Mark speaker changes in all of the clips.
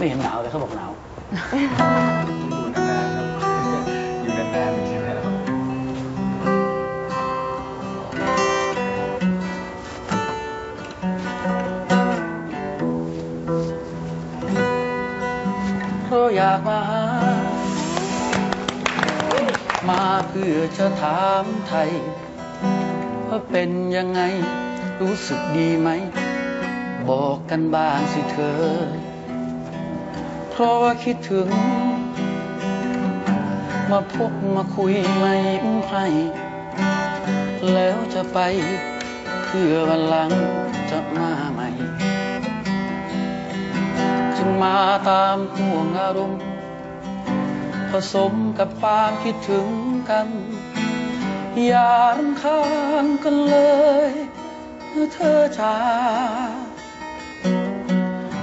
Speaker 1: ไม่เห็นหนาวเลยเขาบอกหนาว
Speaker 2: อยู่นานๆครับอยู่นานๆอย่างนี้ยนะครับ
Speaker 1: เพราอยากมาหา มาเพื่อจะถามไทย ว่าเป็นยังไงรู้สึกดีไหม บอกกันบ้างสิเธอ ราะว่าคิดถึง มาพบมาคุยมายิ้มให้ แล้วจะไปเพื่อวันหลังจะมาใหม่ จึงมาตามห่วงอารมณ์ผสมกับความคิดถึงกัน อย่ารำคาญกันเลยเธอจา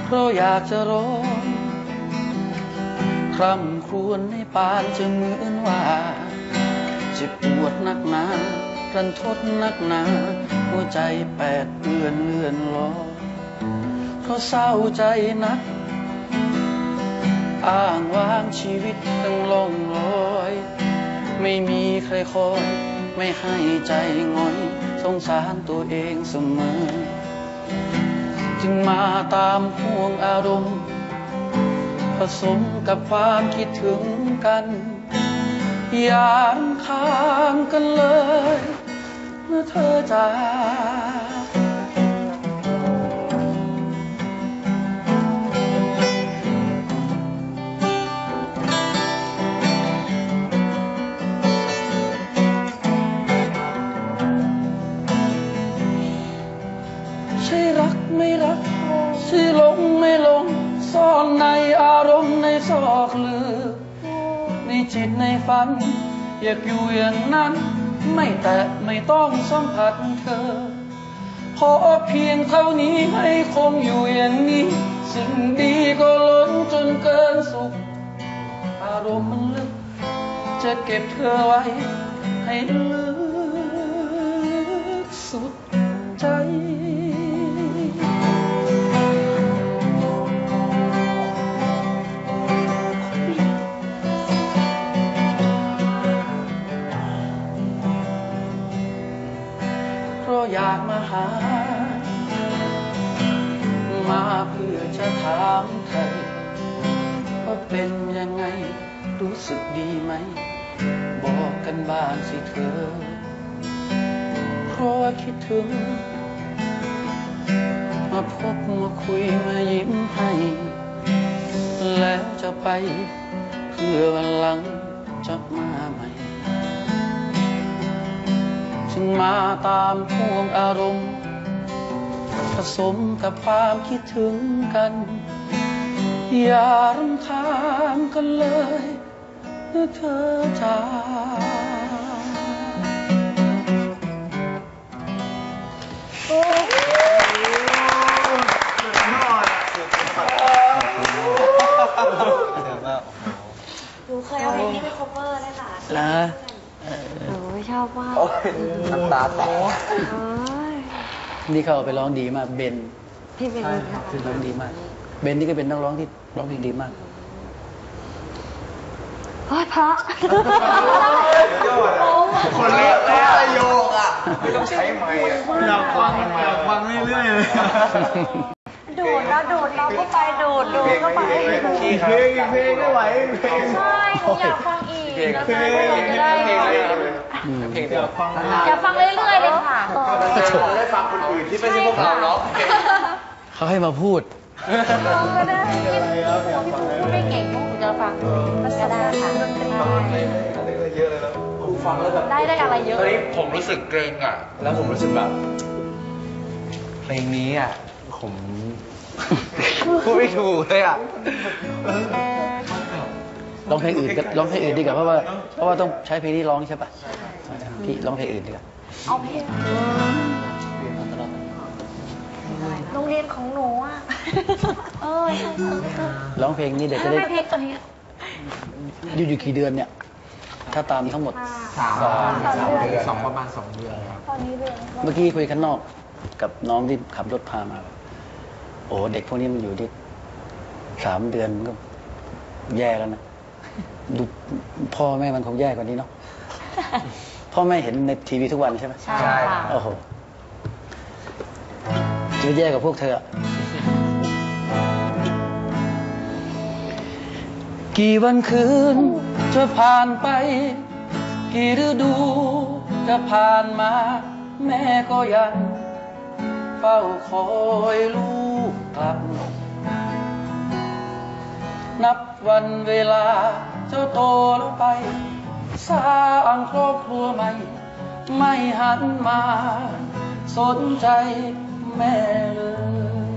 Speaker 1: เพราะอยากจะรู้ คร่ำครวญในปานจะเหมือนว่าเจ็บปวดนักหนารันทดนักหนาหัวใจแปดเปื้อนเลื่อนลอยเพราะเศร้าใจนัก อ้างว้างชีวิตตั้งล่องลอย ไม่มีใครคอย ไม่ให้ใจงอยสงสารตัวเองเสมอ จึงมาตามห่วงอารมณ์ ผสมกับความคิดถึงกัน อย่ารำคาญกันเลยเมื่อเธอจากิดในฝัน อยากอยู่อย่างนั้น ไม่แตะไม่ต้องสัมผัสเธอพอเพียงเท่านี้ให้คงอยู่อย่างนี้ สิ่งดีก็ล้นจนเกินสุข อารมณ์มันลึก จะเก็บเธอไว้ ให้ลึก สิเธอ เพราะว่าคิดถึง มาพบมาคุยมายิ้มให้ แล้วจะไปเพื่อวันหลังจะมาใหม่จึงมาตามห่วงอารมณ์ ผสมกับความคิดถึงกัน อย่ารำคาญกันเลยเมื่อ เธอจาก
Speaker 3: หนูเคยเอาเพลงนี้ไป cover ได้ค่ะ
Speaker 1: แล้ว
Speaker 3: หนูชอบมาก
Speaker 2: โอ้ยน้ำตาแตก
Speaker 3: เอ้ย
Speaker 1: นี่เขาเอาไปร้องดีมากเบน
Speaker 3: พี่เป็น
Speaker 1: ร้องดีมาก เบนนี่ก็เป็นนักร้องที่ร้องเพลงดีมาก
Speaker 3: โอ้ยพระ
Speaker 2: คนเล็กแล้วโยกอะ ไม่ต้องใช้ไม้อะ
Speaker 4: อยากฟังอยากฟังเรื่อยๆเลย
Speaker 3: ดูดแล้วดูดเราก็ไปดูดดูดก็ไป
Speaker 2: พี่ค
Speaker 4: เพ
Speaker 2: รับ
Speaker 4: ลงอีกเพลงไม่ไหวเพลง
Speaker 3: ใช่หนูอยากฟังอีกแล้ว
Speaker 4: เพลง
Speaker 3: เราจะได้
Speaker 2: เพลงเดียวเพลงเดียว
Speaker 4: ฟัง
Speaker 3: อยากฟังเรื่อยๆเลยค่ะ
Speaker 2: เราได้ฟังคนอื่นที่ไม่ใช่พวกเราเนาะ
Speaker 1: เขาให้มาพูด
Speaker 3: ร้องก็ได้พี่พี่พูดไม่เก่งพวกหนูจะฟังก็ได้ค่ะ
Speaker 2: เยอะเลยแล้วผม ฟังแล้วแบบ
Speaker 3: ได้ได้อะไรเยอะ
Speaker 2: ตอนนี้ผมรู้สึกเกรงอะ แล้วผมรู้สึกแบบ เพลงนี้อะ ผม พูดไม่ถูกเลยอะ
Speaker 1: ร้องเพลงอื่นก็ร้องเพลงอื่นดีกว่าเพราะว่าเพราะว่าต้องใช้เพลงนี้ร้องใช่ปะพี่ร้องเพลงอื่นดีกว่า
Speaker 3: เอาเพลงโรงเรียนของหนูอะเออใช่ใช่
Speaker 1: ร้องเพลงนี้เดี๋ยวจะ
Speaker 3: ทำ
Speaker 1: ได้
Speaker 3: ไมเพลงตัวนี้
Speaker 1: อยู่อยู่กี่เดือนเนี่ย ถ้าตามทั้งหมด
Speaker 2: สาม
Speaker 1: สอง
Speaker 2: สามเดือนสองประมาณสองเดือนครับ
Speaker 3: ตอนนี้เรียน
Speaker 1: เมื่อกี้คุยข้างนอกกับน้องที่ขับรถพามา โอ้เด็กพวกนี้มันอยู่ที่สามเดือนมันก็แย่แล้วนะดูพ่อแม่มันคงแย่กว่านี้เนาะพ่อแม่เห็นในทีวีทุกวันใช่ไหม
Speaker 3: ใช่ค่ะ
Speaker 1: โอ้โหจะแย่กว่าพวกเธออะกี่วันคืน จะผ่านไป กี่ฤดูจะผ่านมา แม่ก็ยังเฝ้าคอยลูกกลับ นับวันเวลาเจ้าโตแล้วไป สร้างครอบครัวใหม่ ไม่หันมา สนใจแม่เลย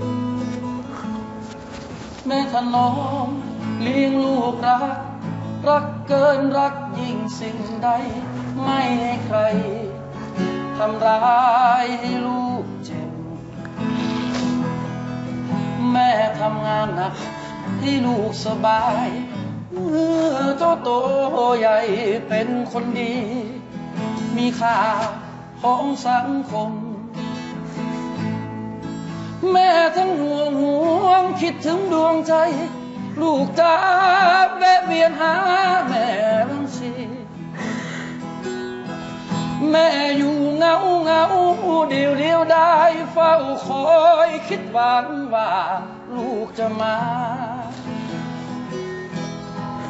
Speaker 1: แม่ถนอมเลี้ยงลูกรัก รักเกินรักยิ่งสิ่งใด ไม่ให้ใครทำร้ายให้ลูกเจ็บ แม่ทำงานหนักให้ลูกสบายเมื่อเจ้าโตใหญ่เป็นคนดี มีค่าของสังคม แม่ทั้งห่วงห่วงคิดถึงดวงใจ ลูกจ้าแวะเวียนหาแม่บางทีแม่อยู่เงาเงาเดียวเดียวได้เฝ้าคอยคิดหวังว่าลูกจะมา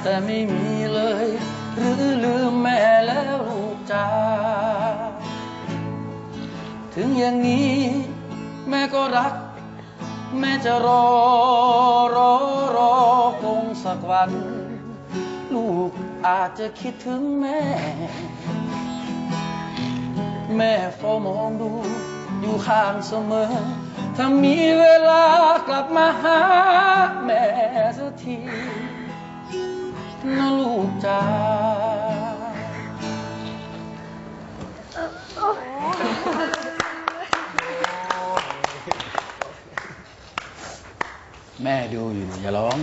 Speaker 1: แต่ไม่มีเลย หรือลืมแม่แล้วลูกจ้าถึงอย่างนี้แม่ก็รัก แม่จะรอรอรอคงสักวัน ลูกอาจจะคิดถึงแม่ แม่เฝ้ามองดูอยู่ข้างเสมอ ถ้ามีเวลากลับมาหาแม่สักทีนะลูกจ้า แม่ดูอยู่อย่าร้อง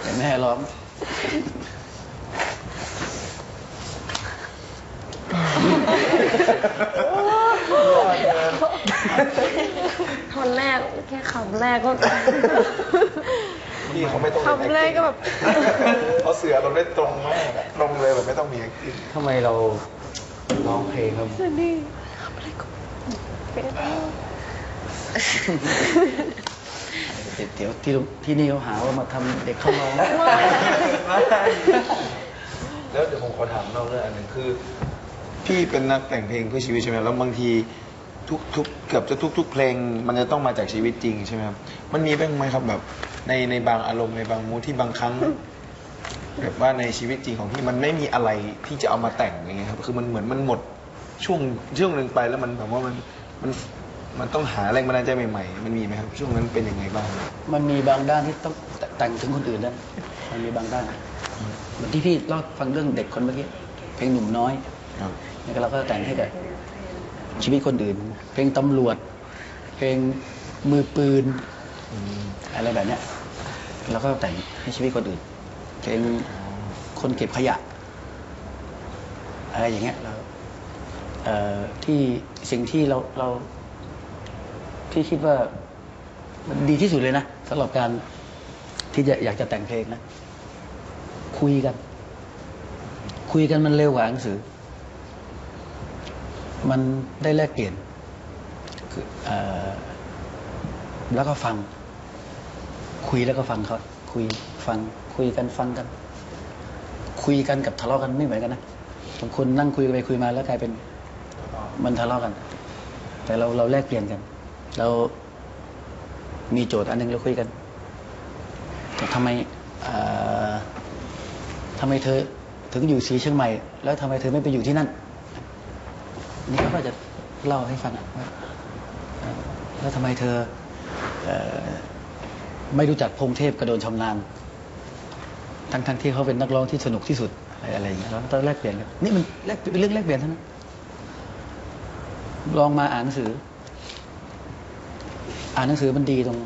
Speaker 1: แต่แม่ร้อง
Speaker 3: ทนแรกแค่คำแรกก็
Speaker 2: พี่เขาไม่ต้อง
Speaker 3: คำแรกก็แบบ
Speaker 2: เขาเสือเราได้ตรงมากอะตรงเลยแบบไม่ต้องมี acting
Speaker 1: ทำไมเราร้องเพลงครับ
Speaker 3: นี่
Speaker 1: เดี๋ยวที่ที่นี่เขาหาว่ามาทำเด็กเข้าร้อง
Speaker 2: แล้วเดี๋ยวผมขอถามนอกเรื่องอันหนึ่งคือ พี่เป็นนักแต่งเพลงเพื่อชีวิตใช่ไหมแล้วบางทีทุกทุกเกือบจะทุกทุกเพลง มันจะต้องมาจากชีวิตจริงใช่ไหมครับมันมีบ้างไหมครับแบบในในบางอารมณ์ในบางมูดที่บางครั้ง แบบว่าในชีวิตจริงของพี่มันไม่มีอะไรที่จะเอามาแต่งอย่างเงี้ยครับคือมันเหมือนมันหมดช่วงช่วงหนึ่งไปแล้วมันแบบว่ามันมัน มันต้องหาแรงบันดาลใจใหม่ๆ มันมีไหมครับ ช่วงนั้นเป็นยังไงบ้าง
Speaker 1: มันมีบางด้านที่ต้องแต่งถึงคนอื่นได้มันมีบางด้านเหมือนที่พี่เล่าฟังเรื่องเด็กคนเมื่อกี้เพลงหนุ่มน้อย
Speaker 2: ครับ
Speaker 1: นี่ก็เราก็แต่งให้กับชีวิตคนอื่น เพลงตำรวจ เพลงมือปืน
Speaker 2: อืม
Speaker 1: อะไรแบบเนี้ยเราก็แต่งให้ชีวิตคนอื่น เพลงคนเก็บขยะ อะไรอย่างเงี้ยเราเอ่อที่สิ่งที่เราเรา ที่คิดว่ามันดีที่สุดเลยนะสำหรับการที่จะอยากจะแต่งเพลงนะ คุยกัน คุยกันมันเร็วกว่าหนังสือ มันได้แลกเปลี่ยนแล้วก็ฟัง คุยแล้วก็ฟังเขาคุยฟัง คุยกันฟังกัน คุยกันกับทะเลาะกันไม่เหมือนกันนะบางคนนั่งคุยไปคุยมาแล้วกลายเป็น มันทะเลาะกัน แต่เราเราแลกเปลี่ยนกัน เรามีโจทย์อันหนึงเราคุยกันทำไมทำไมเธอถึงอยู่สีเชียงใหม่ แล้วทำไมเธอไม่ไปอยู่ที่นั่น นี่เขาก็จะเล่าให้ฟังว่าแล้วทำไมเธอเอไม่รู้จักพงเทพกระโดนชำนาญทั้งทั้งที่เขาเป็นนักร้องที่สนุกที่สุดอะไรอะไรอย่างเงี้ยเราต้องแลกเปลี่ยนกันนี่มันแลกเป็นเรื่องแลกเปลี่ยนเท่านั้นลองมาอ่านหนังสือ อ่านหนังสือมันดีตรง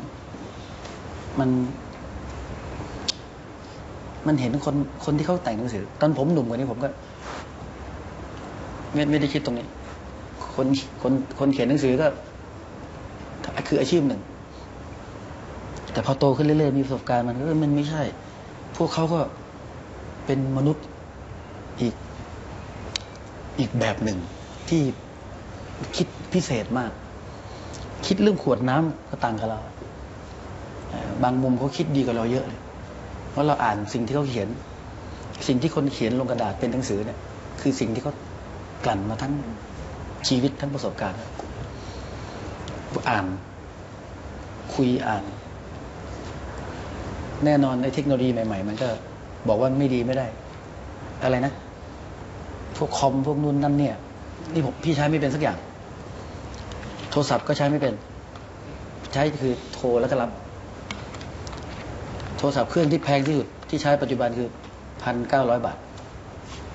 Speaker 1: มัน มันเห็นคนคนที่เขาแต่งหนังสือ ตอนผมหนุ่มกว่านี้ผมก็ไม่ไม่ได้คิดตรงนี้ คนคนคนเขียนหนังสือก็คืออาชีพหนึ่ง แต่พอโตขึ้นเรื่อยๆมีประสบการณ์มันก็มันไม่ใช่ พวกเขาก็เป็นมนุษย์อีกอีกแบบหนึ่งที่คิดพิเศษมาก คิดเรื่องขวดน้ำก็ต่างกับเรา บางมุมเขาคิดดีกว่าเราเยอะเลย เพราะเราอ่านสิ่งที่เขาเขียน สิ่งที่คนเขียนลงกระดาษเป็นหนังสือเนี่ย คือสิ่งที่เขากลั่นมาทั้งชีวิตทั้งประสบการณ์ อ่าน คุยอ่าน แน่นอนในเทคโนโลยีใหม่ ๆ มันก็บอกว่าไม่ดีไม่ได้ อะไรนะ พวกคอมพวกนู่นนั่นเนี่ย นี่ผมพี่ใช้ไม่เป็นสักอย่าง โทรศัพท์ก็ใช้ไม่เป็น ใช้คือโทรแล้วก็รับ โทรศัพท์เครื่องที่แพงที่สุดที่ใช้ปัจจุบันคือพันเก้าร้อยบาท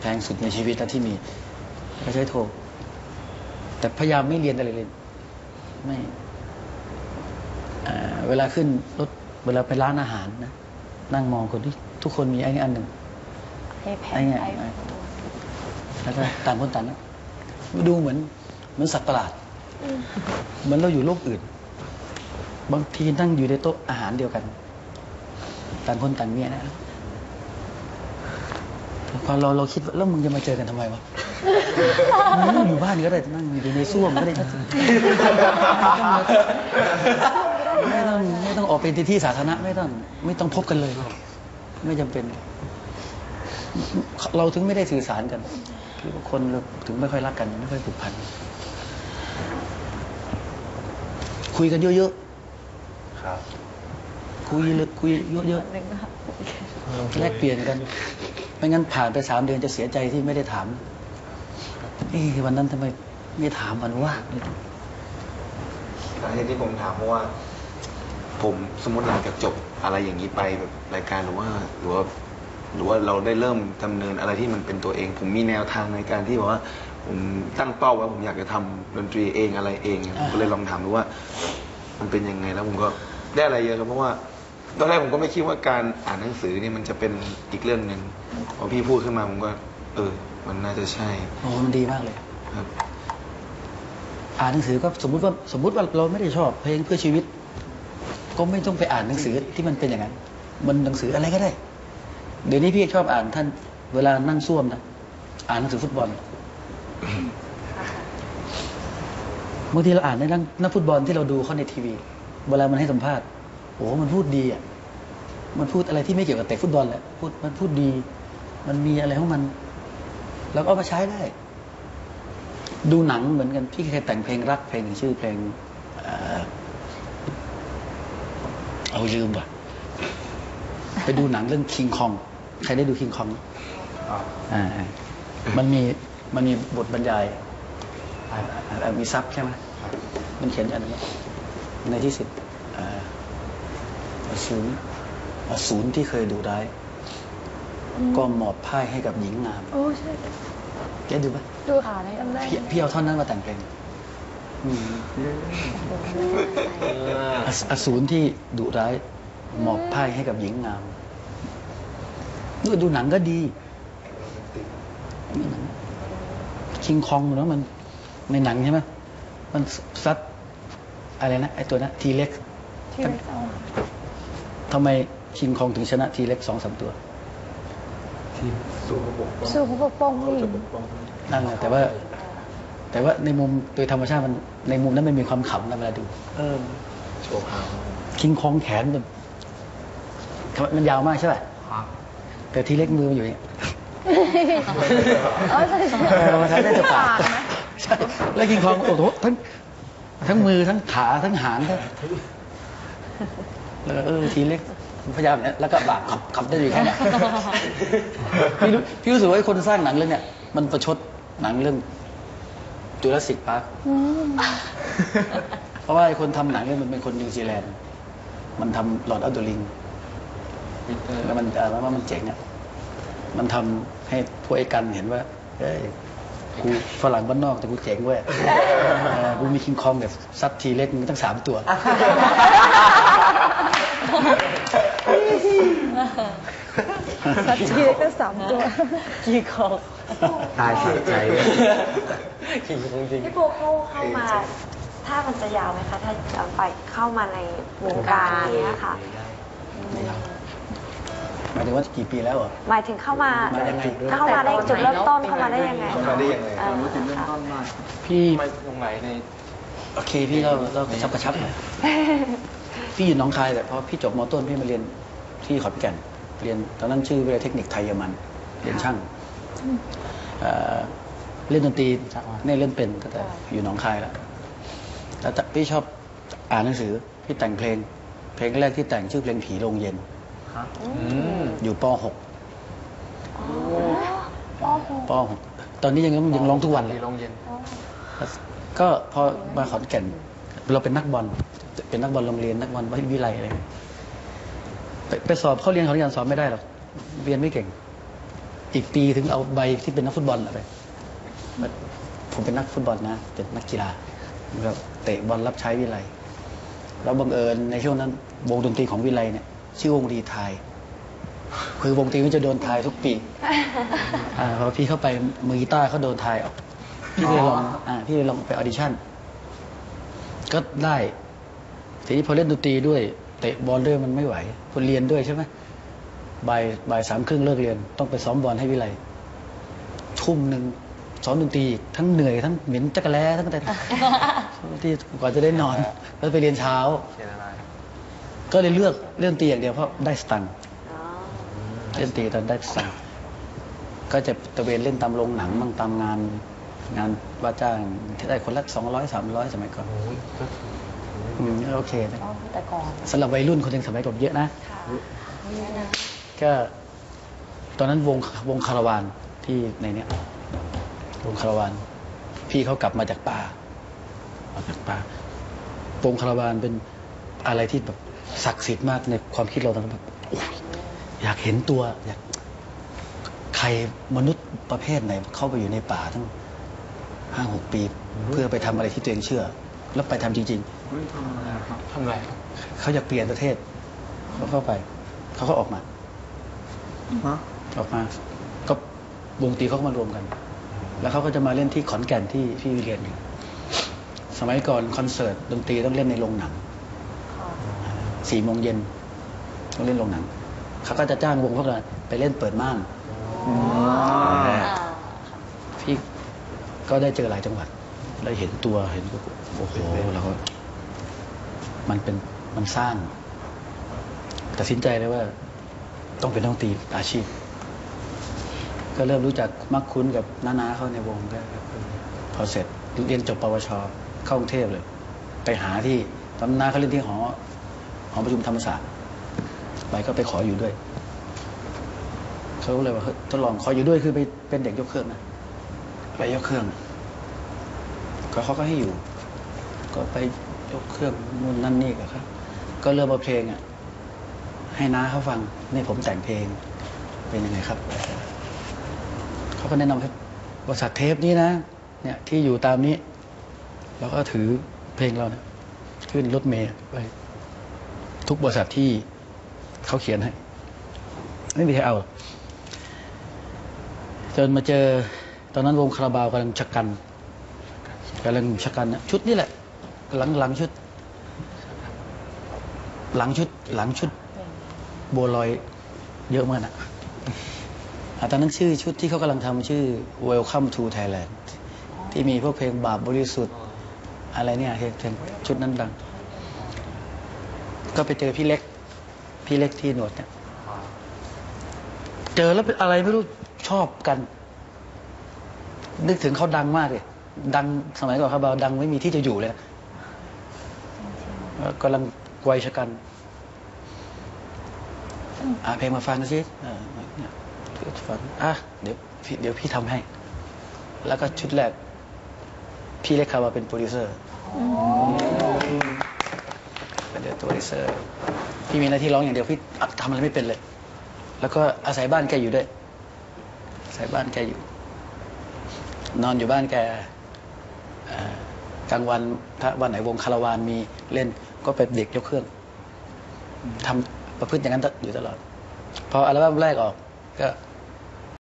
Speaker 1: แพงสุดในชีวิตนะที่มีก็ใช้โทร แต่พยายามไม่เรียนอะไรเลยไม่อ่าเวลาขึ้นรถเวลาไปร้านอาหารนะ นั่งมองคนที่ทุกคนมีไอ้นี่อันหนึ่ง
Speaker 3: ไอแพ
Speaker 1: ไอ้
Speaker 3: ด
Speaker 1: เนี่ย
Speaker 3: ไอ
Speaker 1: แล้วก็ต่างคนต่างนะดูเหมือนเหมือนสัตว์ประหลาด เหมือนเราอยู่โลกอื่น บางทีนั่งอยู่ในโต๊ะอาหารเดียวกัน ต่างคนต่างเมียนะพอเราเราคิดว่าแล้วมึงจะมาเจอกันทำไมวะนั่งอยู่บ้านก็ได้นั่งอยู่ในส้วมก็ได้ไม่ต้องไม่ต้องออกไปในที่สาธารณะไม่ต้อง ไม่ต้องพบกันเลย ไม่จำเป็น เราถึงไม่ได้สื่อสารกันคือคนเราถึงไม่ค่อยรักกัน ไม่ค่อยผูกพัน คุยกันเยอะ
Speaker 2: ครับ
Speaker 1: ๆ คุยเลยคุยเยอะ
Speaker 3: หนึ่งนะคะ
Speaker 1: ๆ แลกเปลี่ยนกัน ไม่งั้นผ่านไปสามเดือนจะเสียใจที่ไม่ได้ถามเอ้วันนั้นทำไมไม่ถามมันวะ
Speaker 2: สาเหตุที่ผมถามเพราะว่า ผมสมมติหลังจากจบอะไรอย่างนี้ไปแบบรายการหรือว่าหรือว่าหรือว่าเราได้เริ่มดำเนินอะไรที่มันเป็นตัวเอง ผมมีแนวทางในการที่แบบว่า ผมตั้งเป้าไว้ผมอยากจะทำดนตรีเองอะไรเองผมก็เลยลองถามดูว่า มันเป็นยังไงแล้วผมก็ได้อะไรเยอะครับเพราะว่าตอนแรกผมก็ไม่คิดว่าการอ่านหนังสือนี่มันจะเป็นอีกเรื่องหนึ่งพอพี่พูดขึ้นมาผมก็ เออ มันน่าจะใช่
Speaker 1: โอ้มันดีมากเลย
Speaker 2: ครับ
Speaker 1: อ่านหนังสือก็สมมุติว่าสมมุติว่าเราไม่ได้ชอบเพลงเพื่อชีวิต ก็ไม่ต้องไปอ่านหนังสือที่มันเป็นอย่างนั้น มันหนังสืออะไรก็ได้ เดี๋ยวนี้พี่ชอบอ่านท่านเวลานั่งซ่วมนะอ่านหนังสือฟุตบอล บางทีเราอ่านในนักนักฟุตบอลที่เราดูเขาในทีวี เวลามันให้สัมภาษณ์โอ้โหมันพูดดีอะมันพูดอะไรที่ไม่เกี่ยวกับเตะฟุตบอลแหละพูดมันพูดดี มันมีอะไรของมันเราก็เอามาใช้ได้ ดูหนังเหมือนกันพี่เคยแต่งเพลงรักเพลงชื่อเพลงเอาลืมว่ะไปดูหนังเรื่องคิงคอง ใครได้ดูคิงคองอ่ามันมี มันมีบทบรรยายอ่าอ่าอ่ามีซับใช่ไหมมันเขียนอันนี้ในที่สุดอ่าอสูรอสูรที่เคยดูร้าย ก็มอบพ่ายให้กับหญิงงาม
Speaker 3: โอ้ใช่
Speaker 1: แกดูปะ
Speaker 3: ดูข่าวได้จำได้
Speaker 1: พี่พี่เอาท่อนนั้นมาแต่งเพลงอืมอสอสูรที่ดุร้ายมอบพ่ายให้กับหญิงงามดูดูหนังก็ดี คิงคองเนาะมันในหนังใช่ไหมมันซัดอะไรนะไอตัวนั้นทีเล็ก
Speaker 3: ที่ไม่เอา
Speaker 1: ทำไมคิงคองถึงชนะทีเล็กสองสามตัว
Speaker 3: สู้ผู้ปกป้องผู้หญิง
Speaker 1: นั่นแหละแต่ว่า แต่ว่าในมุมโดยธรรมชาติมันในมุมนั้นมันมีความขำนะเวลาดู เออ
Speaker 2: โชว์พาว
Speaker 1: คิงคองแขนมันมันยาวมากใช่ป่ะแต่ทีเล็กมือมันอยู่อย่าง เอ
Speaker 3: อใช่ใช่
Speaker 1: เออมันใช้ได้แต่ปาก
Speaker 3: นะ
Speaker 1: ใช่แล้วคิงคองโอ้โหทั้งทั้งมือทั้งขาทั้งหางทั้งแล้วก็เออทีเล็กพยายามเนี่ยแล้วก็บากขับขับได้อยู่แค่เนี้ยพี่รู้พี่รู้สึกว่าไอ้คนสร้างหนังเรื่องเนี้ยมันประชดหนังเรื่องจูราสสิกพาร์คเพราะว่าไอ้คนทำหนังเนี่ยมันเป็นคนนิวซีแลนด์ มันทำหลอดอัลดูลิง แล้วมันเออแล้วว่ามันเจ๋งอะ มันทำ ให้พวกไอ้กันเห็นว่าเอ้ยกูฝรั่งบ้านนอกแต่กูเจ๋งเว้ยเออกูมีคิงคองแบบซัดทีเล็กมึงตั้งสามตัว
Speaker 3: สัตว์ทีเล็กก็สามตัวกี่คอง
Speaker 2: ตายเสียใจเลย
Speaker 3: พี่ปูเข้าเข้ามาทถ้ามันจะยาวไหมคะ ถ้าจะไปเข้ามาในวงการเนี้ยค่ะ
Speaker 1: ไม่ยาว หมายถึงว่ากี่ปีแล้วเหรอ
Speaker 3: หมายถึงเข้ามา
Speaker 1: มายังไง
Speaker 3: เข้ามาได้จุดเริ่มต้นเข้ามาได้ยังไง
Speaker 2: เข้ามาได้ยังไง
Speaker 3: เออ
Speaker 4: รู้จุดเริ่มต้นมาก
Speaker 1: พี่
Speaker 5: ไม่ตรงไหนใน
Speaker 1: โอเคพี่ก็ก็กระชับกระชับหน่อยพี่อยู่หน้องคายแต่พอพี่จบมต้นพี่มาเรียนที่ขอนแก่นเรียนตอนนั้นชื่อวิทยาลัยเทคนิคไทยเยอรมันเรียนช่างเอ่อเล่นดนตรีเนี่ยเล่นเป็นตั้งแต่อยู่หนองคายแล้วแล้วแต่พี่ชอบอ่านหนังสือพี่แต่งเพลง เพลงแรกที่แต่งชื่อเพลงผีโรงเย็น อยู่ป .6 ป .6 ตอนนี้ยังยังร้องทุกวันเลย
Speaker 5: โรงเย็น
Speaker 1: ก็พอมาขอนแก่น เราเป็นนักบอลเป็นนักบอลโรงเรียนนักบอลวิไลอะไรเงี้ยไปไปสอบเข้าเรียนขอนแก่นสอบไม่ได้หรอกเรียนไม่เก่ง อีกปีถึงเอาใบที่เป็นนักฟุตบอลอะไรผมเป็นนักฟุตบอลนะ เป็นนักกีฬาแบบเตะบอลรับใช้วิไลแล้วบังเอิญในช่วงนั้น วงดนตรีของวิไลเนี่ย ชื่อวงรีไทายคือวงดนตรีมันจะโดนทายทุกปีอ่าพอพี่เข้าไปมือกีตาร์เขาโดนทายออก พี่เลยลองอ่าพี่เลยลองไปออดิชั่น ก็ได้ ทีนี้พอเล่นดนตรีด้วย เตะบอลด้วยมันไม่ไหวพอเรียนด้วยใช่ไหมบ่ายบ่ายสามครึ่งเลิกเรียน ต้องไปซ้อมบอลให้วิไลทุ่มหนึ่งซ้อมดนตรีทั้งเหนื่อยทั้งเหม็นจักรแล้ทั้งแต่ที่กว่าจะได้นอน แล้วไปเรียนเช้า
Speaker 5: เชียร์อะไร
Speaker 1: ก็เลยเลือกเล่นดนตรีอย่างเดียวเพราะได้สตังค์
Speaker 3: อ๋อ
Speaker 1: เล่นดนตรีตอนได้สตังค์ก็จะตระเวนเล่นตามโรงหนังบ้างตามงาน งานว่าจ้างที่ได้คนละสองร้อยสามร้อยสมัยก่อนอืมโอเคนะ
Speaker 3: แต่ก่อน
Speaker 1: สำหรับวัยรุ่นคนหนึ่งสมัยก่อนเยอะนะ
Speaker 3: ค่ะ
Speaker 1: ก็ตอนนั้นวงวงคาราวานที่ในเนี้ยวงคาราวานพี่เขากลับมาจากป่ามาจากป่าวงคาราวานเป็นอะไรที่แบบ ศักดิ์สิทธิ์มากในความคิดเราตอนนั้นแบบโอ้ยอยากเห็นตัวอยากใครมนุษย์ประเภทไหนเข้าไปอยู่ในป่าตั้งห้าหกปี เพื่อไปทำอะไรที่ตัวเองเชื่อ แล้วไปทำจริงๆ
Speaker 5: ทำอะไร
Speaker 1: เขาอยากเปลี่ยนประเทศเขาเข้าไป เขาก็ออกมาออกมา ก็วงดนตรีเขาก็มารวมกัน แล้วเขาก็จะมาเล่นที่ขอนแก่นที่พี่เรียนอยู่สมัยก่อนคอนเสิร์ตดนตรีต้องเล่นในโรงหนัง สี่โมงเย็นต้องเล่นโรงหนังเขาก็จะจ้างวงพวกเราไปเล่นเปิดม่าน
Speaker 3: อ่า
Speaker 1: พี่ก็ได้เจอหลายจังหวัดได้เห็นตัวเห็นก็โอ้โหเราก็มันเป็นมันสร้างตัดสินใจเลยว่า ต้องเป็นนักดนตรีอาชีพ ก็เริ่มรู้จักมักคุ้นกับน้าๆเขาในวงก็พอเสร็จเรียนจบปวชเข้ากรุงเทพเลย ไปหาที่ตอนนั้นน้าเขาเล่นที่หอ หอประชุมธรรมศาสตร์ไปก็ไปขออยู่ด้วยเขาก็เลยว่าเฮ้ยทดลองขออยู่ด้วยคือไปเป็นเด็กยกเครื่องนะไปยกเครื่องก็เขาก็ให้อยู่ ก็ไปยกเครื่องนู่นนั่นนี่กับครับ ก็เริ่มเอาเพลงอะให้น้าเขาฟังนี่ผมแต่งเพลงเป็นยังไงครับเขาก็แนะนำให้บริษัทเทปนี้นะ เนี่ยที่อยู่ตามนี้ แล้วก็ถือเพลงเราเนี่ยขึ้นรถเมล์ไป ทุกบริษัทที่เขาเขียนให้ ไม่มีใครเอา จนมาเจอตอนนั้นวงคาราบาวกำลังชักกันกำลังชักกันนะชุดนี่แหละ หลังหลังชุด หลังชุด หลังชุดบัวลอยเยอะมากนะตอนนั้นชื่อชุดที่เขากำลังทำชื่อ Welcome to Thailand ที่มีพวกเพลงบาปบริสุทธิ์ อะไรเนี่ยเพลงเพลงชุดนั้นดัง ก็ไปเจอพี่เล็ก พี่เล็กที่หนวดเนี่ยเจอแล้วเป็นอะไรไม่รู้ชอบกัน นึกถึงเขาดังมากเลยดังสมัยก่อนคาราบาวดังไม่มีที่จะอยู่เลยกำลังวัยชะกันอะเพลงมาฟังสิเออเนี่ยฟังอะเดี๋ยวพี่เดี๋ยวพี่ทำให้ แล้วก็ชุดแรก พี่เล็กคามาเป็นโปรดิวเซอร์ เป็นโปรดิวเซอร์พี่มีหน้าที่ร้องอย่างเดียวพี่ทำอะไรไม่เป็นเลย แล้วก็อาศัยบ้านแกอยู่ด้วยอาศัยบ้านแกอยู่ นอนอยู่บ้านแกเอ่อกลางวันถ้าวันไหนวงคาราวานมีเล่นก็เป็นเด็กยกเครื่องทำประพฤติอย่างนั้นอยู่ตลอด พออัลบั้มแรกออกก็